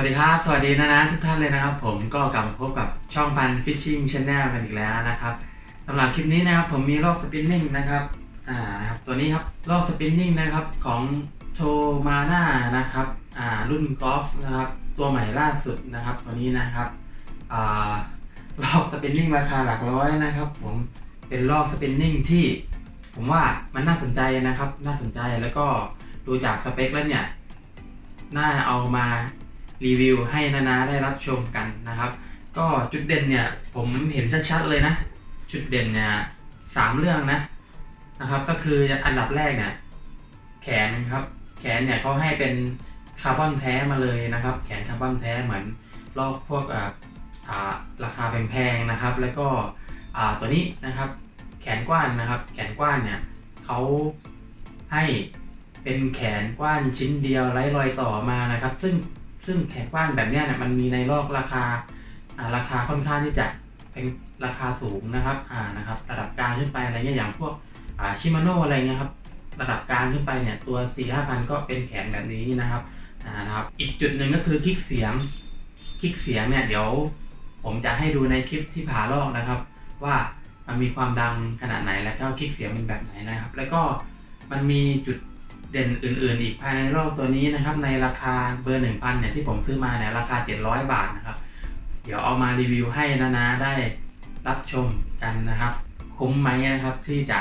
วัสดีครับ สวัสดีนะนะทุกท่านเลยนะครับ ผมก็กลับมาพบกับช่องฟันฟิชชิ่งช n แนลกันอีกแล้วนะครับสำหรับคลิปนี้นะครับผมมีลอกสปินนิ่งนะครับอ่าครับตัวนี้ครับลอกสปินนิ่งนะครับของโทมาน่านะครับอ่ารุ่นกอล์ฟนะครับตัวใหม่ล่าสุดนะครับตัวนี้นะครับอ่าลอกสปินนิ่งราคาหลักร้อยนะครับ ผมเป็นลอกสปินนิ่งที่ ผมว่ามันน่าสนใจนะครับ น่าสนใจแล้วก็ดูจากสเปคแล้วเนี่ยน่าเอามา รีวิวให้นานาได้รับชมกันนะครับ ก็จุดเด่นเนี่ยผมเห็นชัดๆเลยนะ จุดเด่นเนี่ยสามเรื่องนะนะครับก็คืออันดับแรกเนี่ยแขนครับแขนเนี่ยเขาให้เป็นคาร์บอนแท้มาเลยนะครับ แขนคาร์บอนแท้เหมือนลอกพวกอ่าราคาแพงๆนะครับ แล้วก็อ่าตัวนี้นะครับแขนกว้านนะครับ แขนกว้านเนี่ยเขาให้เป็นแขนกว้านชิ้นเดียวไร้รอยต่อมานะครับ ซึ่ง ซึ่งแขกว้านแบบนี้เนี่ยมันมีในลอกราคาอ่าราคาค่อนข้างที่จะเป็นราคาสูงนะครับอ่านะครับ ระดับกลางขึ้นไปอะไรเงี้ยอย่างพวกอ่าชิมาโน่อะไรเงี้ยครับระดับกลางขึ้นไปเนี่ยตัว4ี่ห้าพันก็เป็นแขนแบบนี้นะครับอ่านะครับ อีกจุดหนึ่งก็คือคลิกเสียงคลิกเสียงเนี่ยเดี๋ยวผมจะให้ดูในคลิปที่ผ่าลอกนะครับ ว่ามันมีความดังขนาดไหนแล้วก็คลิกเสียงเป็นแบบไหนนะครับ แล้วก็มันมีจุด เด่นอื่นๆ อีกภายในรอบตัวนี้นะครับ ในราคาเบอร์1000เนี่ยที่ผมซื้อมาเนี่ยราคา 700 บาทนะครับ เดี๋ยวเอามารีวิวให้นานาได้รับชมกันนะครับ คุ้มไหมนะครับที่จะ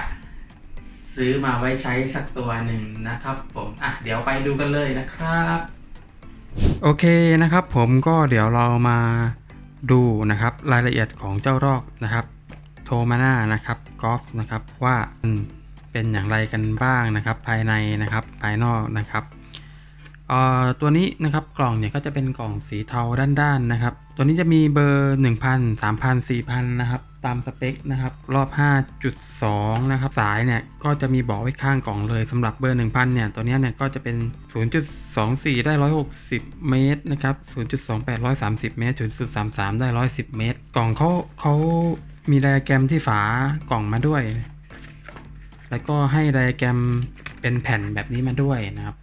ซื้อมาไว้ใช้สักตัวหนึ่งนะครับ ผมอะเดี๋ยวไปดูกันเลยนะครับ โอเคนะครับ ผมก็เดี๋ยวเรามาดูนะครับรายละเอียดของเจ้ารอกนะครับ โทมาน่านะครับกอล์ฟนะครับว่า เป็นอย่างไรกันบ้างนะครับ ภายในนะครับภายนอกนะครับตัวนี้นะครับกล่องเนี่ยก็จะเป็นกล่องสีเทาด้านๆนะครับ ตัวนี้จะมีเบอร์ 1,000 3,000 4,000นะครับตามสเปคนะครับรอบ 5.2 นะครับสายเนี่ยก็จะมีบอกไว้ข้างกล่องเลยสำหรับเบอร์ 1,000 เนี่ยตัวนี้เนี่ยก็จะเป็น 0.24 ได้ 160 เมตรนะครับ 0.28 130 เมตร 0.33 ได้ 110 เมตร กล่องเขาเขามีไดอะแกรมที่ฝากล่องมาด้วย แล้วก็ให้ไดอะแกรมเป็นแผ่นแบบนี้มาด้วยนะครับ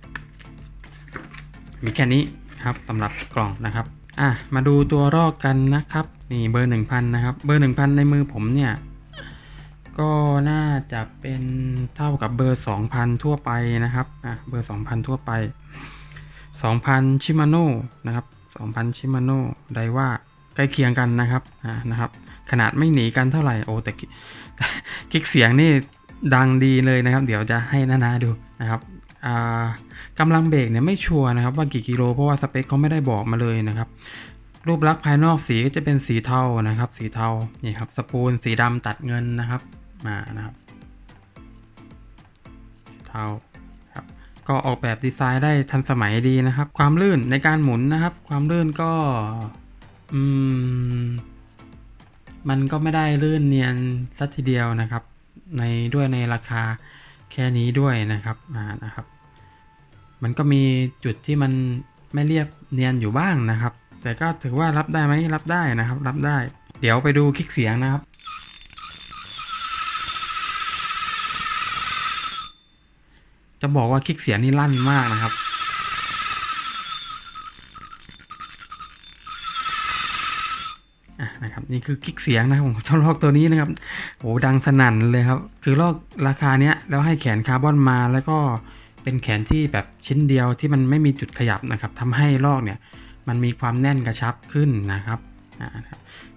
มีแค่นี้ครับสำหรับกล่องนะครับอะมาดูตัวรอกกันนะครับนี่เบอร์ 1000 นะครับ เบอร์ 1000 ในมือผมเนี่ย ก็น่าจะเป็นเท่ากับเบอร์ 2,000 ทั่วไปนะครับอะเบอร์ 2,000 ทั่วไป 2,000 ชิมาโน่นะครับ 2,000 ชิมาโน่ไดว่าใกล้เคียงกันนะครับอ่านะครับ ขนาดไม่หนีกันเท่าไหร่โอ้แต่กิ๊กเสียงนี่ ดังดีเลยนะครับ เดี๋ยวจะให้นานาดูนะครับอ่ากำลังเบรกเนี่ยไม่ชัวร์นะครับว่ากี่กิโล เพราะว่าสเปคเขาไม่ได้บอกมาเลยนะครับ รูปลักษณ์ภายนอกสีก็จะเป็นสีเทานะครับ สีเทานี่ครับสปูลสีดำตัดเงินนะครับมานะครับเทาครับก็ออกแบบดีไซน์ได้ทันสมัยดีนะครับ ความลื่นในการหมุนนะครับ ความลื่นก็อืมมันก็ไม่ได้ลื่นเนียนสัทีเดียวนะครับ ในด้วยในราคาแค่นี้ด้วยนะครับอ่านะครับ มันก็มีจุดที่มันไม่เรียบเนียนอยู่บ้างนะครับ แต่ก็ถือว่ารับได้ไหมรับได้นะครับ รับได้ เดี๋ยวไปดูคลิกเสียงนะครับจะบอกว่าคลิกเสียงนี่ลั่นมากนะครับ นี่คือคลิกเสียงนะครับของเจ้าลอกตัวนี้นะครับโอ้ดังสนั่นเลยครับ คือลอกราคาเนี้ยแล้วให้แขนคาร์บอนมาแล้วก็เป็นแขนที่แบบชิ้นเดียวที่มันไม่มีจุดขยับนะครับทำให้ลอกเนี่ยมันมีความแน่นกระชับขึ้นนะครับ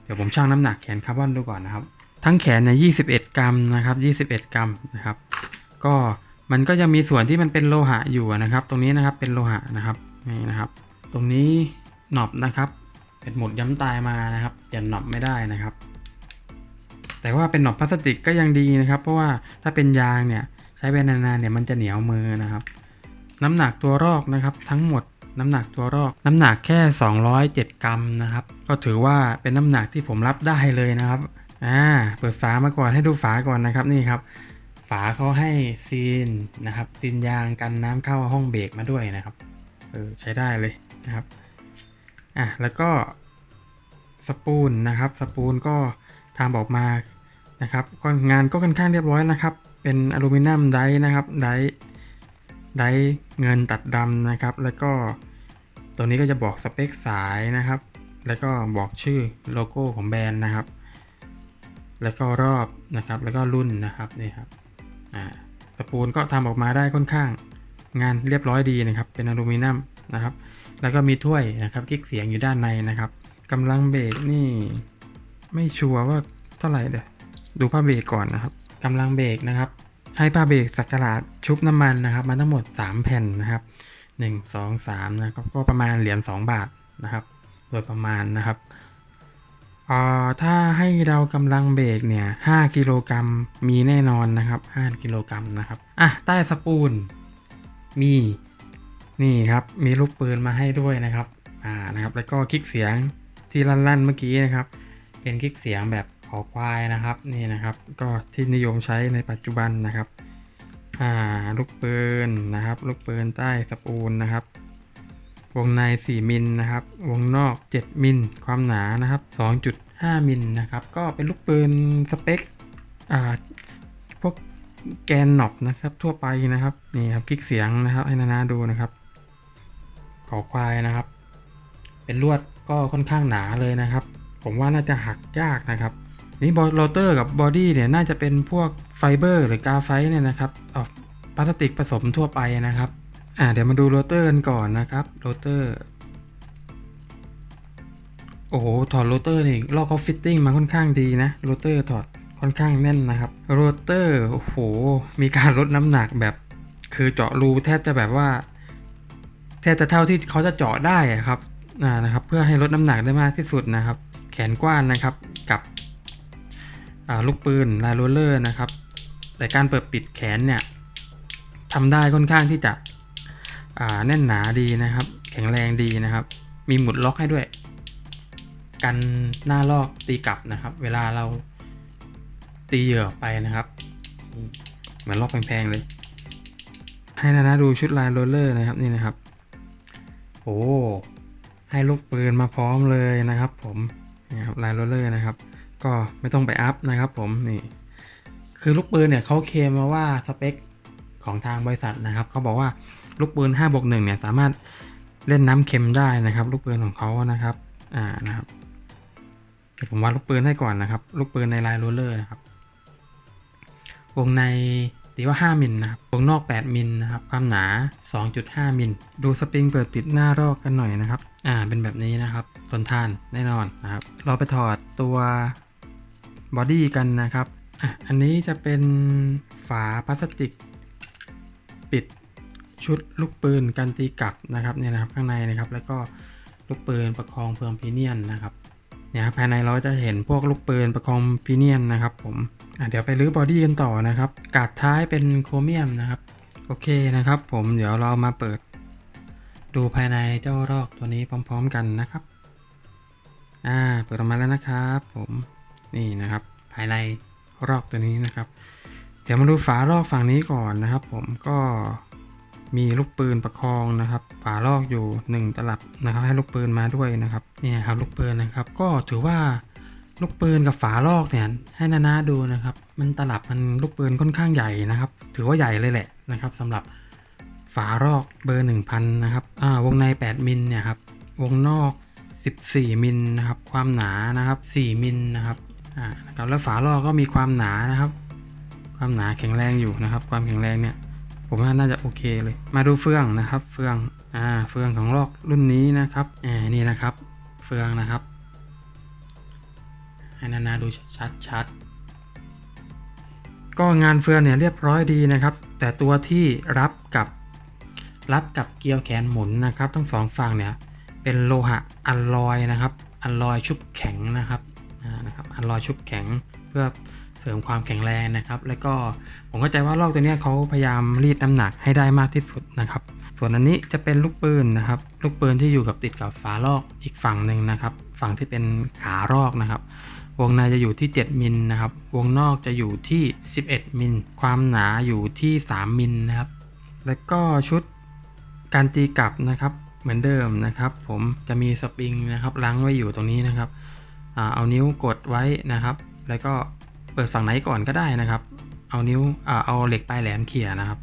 เดี๋ยวผมชั่งน้ำหนักแขนคาร์บอนดูก่อนนะครับ ทั้งแขนเนี่ย21กรัมนะครับ 21 กรัมนะครับ ก็มันก็ยังมีส่วนที่มันเป็นโลหะอยู่นะครับ ตรงนี้นะครับเป็นโลหะนะครับนี่นะครับ ตรงนี้หนอบนะครับ เป็นหมุดย้ำตายมานะครับเปลี่ยนหนอบไม่ได้นะครับ แต่ว่าเป็นหนอบพลาสติกก็ยังดีนะครับ เพราะว่าถ้าเป็นยางเนี่ยใช้ไปนานๆเนี่ยมันจะเหนียวมือนะครับ น้ำหนักตัวรอกนะครับ ทั้งหมดน้ำหนักตัวรอกน้ำหนักแค่ 207 กรัมนะครับ ก็ถือว่าเป็นน้ำหนักที่ผมรับได้เลยนะครับอ่าเปิดฝามาก่อนให้ดูฝาก่อนนะครับนี่ครับ ฝาเขาให้ซีนนะครับซีนยางกันน้ำเข้าห้องเบรกมาด้วยนะครับเออใช้ได้เลยนะครับ อะแล้วก็สปูลนะครับสปูลก็ทำออกมานะครับก็งานก็ค่อนข้างเรียบร้อยนะครับ เป็นอลูมิเนียมไดนะครับไดไดเงินตัดดำนะครับ แล้วก็ตัวนี้ก็จะบอกสเปคสายนะครับ แล้วก็บอกชื่อโลโก้ของแบรนด์นะครับ แล้วก็รอบนะครับ แล้วก็รุ่นนะครับนี่ครับอ่าสปูลก็ทำออกมาได้ค่อนข้างงานเรียบร้อยดีนะครับ เป็นอลูมิเนียมนะครับ แล้วก็มีถ้วยนะครับคลิกเสียงอยู่ด้านในนะครับกำลังเบรกนี่ ไม่ชัวร์ว่าเท่าไหร่เดี๋ยวดูผ้าเบรกก่อนนะครับกำลังเบรกนะครับ ให้ผ้าเบรกสักกะหลาดชุบน้ำมันนะครับ มาทั้งหมด 3 แผ่นนะครับ 1 2 3นะครับก็ประมาณเหรียญ2บาทนะครับ โดยประมาณนะครับอ่อถ้าให้เรากำลังเบรกเนี่ย5กิโลกรัมมีแน่นอนนะครับ5กิโลกรัมนะครับอะใต้สปูลมี นี่ครับมีลูกปืนมาให้ด้วยนะครับอ่านะครับ แล้วก็คลิกเสียงที่ลั่นๆเมื่อกี้นะครับ เป็นคลิกเสียงแบบขอควายนะครับนี่นะครับ ก็ที่นิยมใช้ในปัจจุบันนะครับอ่าลูกปืนนะครับ ลูกปืนใต้สปูลนะครับ วงใน 4มิลนะครับ วงนอก 7มิลความหนานะครับ 2.5มิลนะครับ ก็เป็นลูกปืนสเปคอ่าพวกแกนหนอบนะครับทั่วไปนะครับนี่ครับคลิกเสียงนะครับให้นานาดูนะครับ ขอควายนะครับ เป็นลวดก็ค่อนข้างหนาเลยนะครับ ผมว่าน่าจะหักยากนะครับ นี่บอโรเตอร์กับบอดี้เนี่ยน่าจะเป็นพวกไฟเบอร์หรือกาไฟเนี่ยนะครับออพลาสติกผสมทั่วไปนะครับอ่าเดี๋ยวมาดูโรเตอร์กันก่อนนะครับโรเตอร์โอ้โหถอดโรเตอร์นี่ลอกเขาฟิตติ้งมาค่อนข้างดีนะโรเตอร์ถอดค่อนข้างแน่นนะครับโรเตอร์โอ้โหมีการลดน้ำหนักแบบ คือเจาะรูแทบจะแบบว่า แทบจะเท่าที่เขาจะเจาะได้ครับนะครับ เพื่อให้ลดน้ำหนักได้มากที่สุดนะครับ แขนกว้านนะครับกับลูกปืนลายโรลเลอร์นะครับ แต่การเปิดปิดแขนเนี่ยทำได้ค่อนข้างที่จะแน่นหนาดีนะครับ แข็งแรงดีนะครับ มีหมุดล็อกให้ด้วย กันหน้าลอกตีกลับนะครับ เวลาเราตีเหยื่อไปนะครับ เหมือนลอกแพงๆเลย ให้นานะดูชุดลายโรลเลอร์นะครับนี่นะครับ อ้ให้ลูกปืนมาพร้อมเลยนะครับผมนี่ครับลายโรเลอร์นะครับ ก็ไม่ต้องไปอัพนะครับผมนี่คือลูกปืนเนี่ยเขาเคลมมาว่าสเปคของทางบริษัทนะครับเขาบอกว่าลูกปืน5บวก1เนี่ยสามารถเล่นน้ำเค็มได้นะครับ ลูกปืนของเขานะครับอ่านะครับเดี๋ยวผมวาดลูกปืนให้ก่อนนะครับ ลูกปืนในลายโรเลอร์นะครับวงใน ตีว่า 5 มิลนะครับวงนอก 8 มิลนะครับ ความหนา 2.5 มิล ดูสปริงเปิดปิดหน้ารอกกันหน่อยนะครับ อ่า เป็นแบบนี้นะครับ ทนทานแน่นอนนะครับ เราไปถอดตัวบอดี้กันนะครับ อะ อันนี้จะเป็นฝาพลาสติก ปิดชุดลูกปืนกันตีกลับนะครับเนี่ยนะครับข้างในนะครับ แล้วก็ลูกปืนประคองเพิ่มพีเนียนนะครับเนี่ยครับภายในเราจะเห็นพวกลูกปืนประคองพีเนียนนะครับ ผม เดี๋ยวไปรื้อบอดี้กันต่อนะครับกาดท้ายเป็นโครเมียมนะครับ โอเคนะครับ ผมเดี๋ยวเรามาเปิด ดูภายในเจ้ารอกตัวนี้พร้อม ๆ กันนะครับ อ่าเปิดออกมาแล้วนะครับ ผมนี่นะครับ ภายในรอกตัวนี้นะครับ เดี๋ยวมาดูฝารอกฝั่งนี้ก่อนนะครับ ผมก็มีลูกปืนประคองนะครับ ฝารอกอยู่ 1 ตลับนะครับ ให้ลูกปืนมาด้วยนะครับนี่ครับลูกปืนนะครับ ก็ถือว่า ลูกปืนกับฝารอกเนี่ยให้นานาดูนะครับ มันตลับมันลูกปืนค่อนข้างใหญ่นะครับ ถือว่าใหญ่เลยแหละนะครับสำหรับฝารอกเบอร์ 1000 นะครับอ่าวงใน 8 มิลเนี่ยครับวงนอก 14 มิลนะครับ ความหนานะครับ 4 มิลนะครับอ่านะครับแล้วฝารอกก็มีความหนานะครับ ความหนาแข็งแรงอยู่นะครับ ความแข็งแรงเนี่ยผมว่าน่าจะโอเคเลย มาดูเฟืองนะครับ เฟืองอ่าเฟืองของลอกรุ่นนี้นะครับอ่านี่นะครับ เฟืองนะครับ ให้นานาดูชัดชัดๆ ก็งานเฟืองเนี่ยเรียบร้อยดีนะครับ แต่ตัวที่รับกับรับกับเกลียวแขนหมุนนะครับ ทั้งสองฝั่งเนี่ยเป็นโลหะอัลลอยนะครับอัลลอยชุบแข็งนะครับนะครับอัลลอยชุบแข็งเพื่อเสริมความแข็งแรงนะครับ แล้วก็ผมเข้าใจว่าลอกตัวเนี้ยเขาพยายามรีดน้ำหนักให้ได้มากที่สุดนะครับ ส่วนอันนี้จะเป็นลูกปืนนะครับ ลูกปืนที่อยู่กับติดกับฝาลอกอีกฝั่งหนึ่งนะครับ ฝั่งที่เป็นขารอกนะครับ วงในจะอยู่ที่ 7 มิลนะครับ วงนอกจะอยู่ที่ 11 มิล ความหนาอยู่ที่ 3 มิลนะครับ แล้วก็ชุดการตีกลับนะครับ เหมือนเดิมนะครับ ผมจะมีสปริงนะครับล้างไว้อยู่ตรงนี้นะครับอเอานิ้วกดไว้นะครับ แล้วก็เปิดฝั่งไหนก่อนก็ได้นะครับ เอานิ้วเอาเหล็กปลายแหลมเขี่ยนะครับ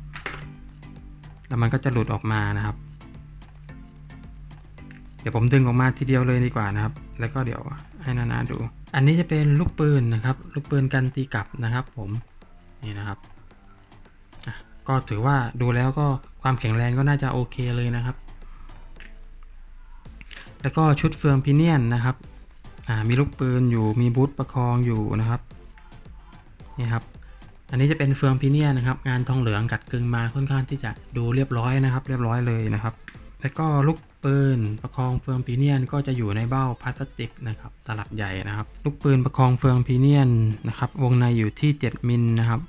แล้วมันก็จะหลุดออกมานะครับ เดี๋ยวผมดึงออกมาทีเดียวเลยดีกว่านะครับ แล้วก็เดี๋ยวให้นานาดู อันนี้จะเป็นลูกปืนนะครับ ลูกปืนกันตีกลับนะครับ ผมนี่นะครับก็ถือว่าดูแล้วก็ความแข็งแรงก็น่าจะโอเคเลยนะครับ แล้วก็ชุดเฟืองพิเนียนนะครับมีลูกปืนอยู่มีบูทประคองอยู่นะครับนี่ครับ อันนี้จะเป็นเฟืองพิเนียนนะครับ งานทองเหลืองกัดกึงมาค่อนข้างที่จะดูเรียบร้อยนะครับ เรียบร้อยเลยนะครับ แล้วก็ลูก ปืนประคองเฟืองพีเนียนก็จะอยู่ในเบ้าพลาสติกนะครับตลับใหญ่นะครับลูกปืนประคองเฟืองพีเนียนนะครับวงในอยู่ที่ 7มิลนะครับ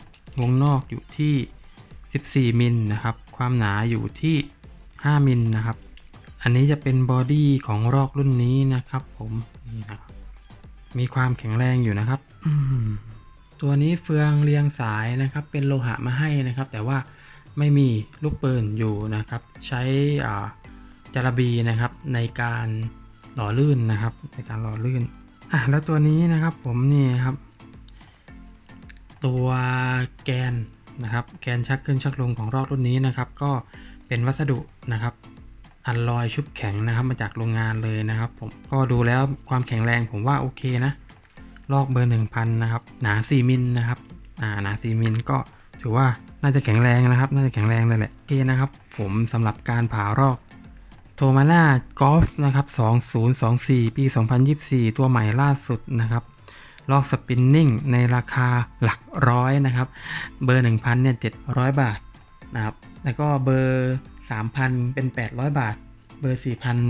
วงนอกอยู่ที่ 14มิลนะครับความหนาอยู่ที่ 5มิลนะครับอันนี้จะเป็นบอดี้ของรอกรุ่นนี้นะครับผมนี่นะครับมีความแข็งแรงอยู่นะครับตัวนี้เฟืองเรียงสายนะครับ เป็นโลหะมาให้นะครับ แต่ว่าไม่มีลูกปืนอยู่นะครับ ใช้อ่า จาระบีนะครับในการหล่อลื่นนะครับ ในการหล่อลื่นอะแล้วตัวนี้นะครับผมนี่ครับ ตัวแกนนะครับแกนชักขึ้นชักลงของรอกรุ่นนี้นะครับ ก็เป็นวัสดุนะครับอัลลอยชุบแข็งนะครับมาจากโรงงานเลยนะครับ ผมก็ดูแล้วความแข็งแรงผมว่าโอเคนะลอกเบอร์ 1000 นะครับ หนา 4 มิลนะครับอ่าหนา 4 มิลก็ถือว่าน่าจะแข็งแรงนะครับ น่าจะแข็งแรงเลยแหละโอเคนะครับ ผมสำหรับการผ่ารอก โทมาน่ากอล์ฟนะครับ2024 ปี 2024 ตัวใหม่ล่าสุดนะครับลอกสปินนิ่งในราคาหลักร้อยนะครับ เบอร์ 1,000เนี่ย700 บาทนะครับ แล้วก็เบอร์ 3,000 เป็น 800 บาท เบอร์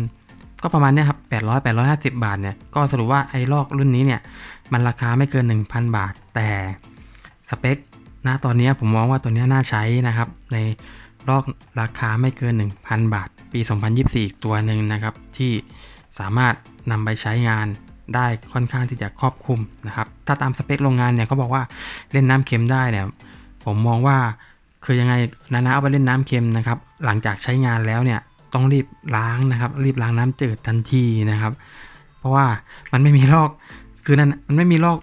4,000 ก็ประมาณเนี้ยครับ 800 850 บาทเนี่ย ก็สรุปว่าไอ้ลอกรุ่นนี้เนี่ย มันราคาไม่เกิน 1,000 บาท แต่สเปคนะตอนนี้ผมมองว่าตัวนี้น่าใช้นะครับ ในลอกราคาไม่เกิน 1,000 บาท ปี 2024อีกตัวหนึ่งนะครับ ที่สามารถนำไปใช้งานได้ค่อนข้างที่จะครอบคลุมนะครับ ถ้าตามสเปคโรงงานเนี่ยเขาบอกว่าเล่นน้ำเค็มได้เนี่ย ผมมองว่าคือยังไงนานาเอาไปเล่นน้ำเค็มนะครับ หลังจากใช้งานแล้วเนี่ยต้องรีบล้างนะครับ รีบล้างน้ำจืดทันทีนะครับ เพราะว่ามันไม่มีลอกคือนั่นมันไม่มีลอก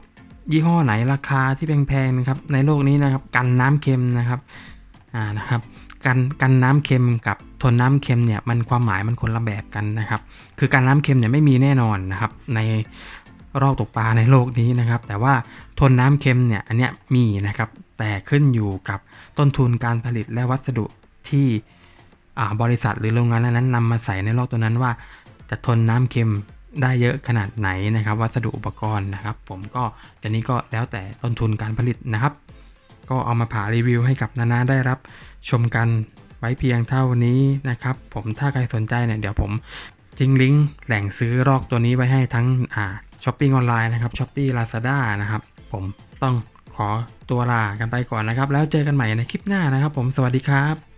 ยี่ห้อไหนราคาที่แพงๆนะครับในโลกนี้นะครับ กันน้ำเค็มนะครับอ่านะครับ กันกันน้ำเค็มกับทนน้ำเค็มเนี่ยมันความหมายมันคนละแบบกันนะครับ คือการน้ำเค็มเนี่ยไม่มีแน่นอนนะครับ ในรอกตกปลาในโลกนี้นะครับ แต่ว่าทนน้ำเค็มเนี่ยอันเนี้ยมีนะครับ แต่ขึ้นอยู่กับต้นทุนการผลิตและวัสดุที่บริษัทหรือโรงงานนั้นๆนำมาใส่ในรอกตัวนั้นว่า จะทนน้ำเค็มได้เยอะขนาดไหนนะครับ วัสดุอุปกรณ์นะครับ ผมก็อันนี้ก็แล้วแต่ต้นทุนการผลิตนะครับ ก็เอามาผ่ารีวิวให้กับนานาได้รับชมกันไว้เพียงเท่านี้นะครับ ผมถ้าใครสนใจเนี่ยเดี๋ยวผมทิ้งลิงก์แหล่งซื้อรอกตัวนี้ไว้ให้ทั้งอ่าช้อปปิ้งออนไลน์นะครับช้อปปี้ลาซาด้านะครับ ผมต้องขอตัวลากันไปก่อนนะครับ แล้วเจอกันใหม่ในคลิปหน้านะครับ ผมสวัสดีครับ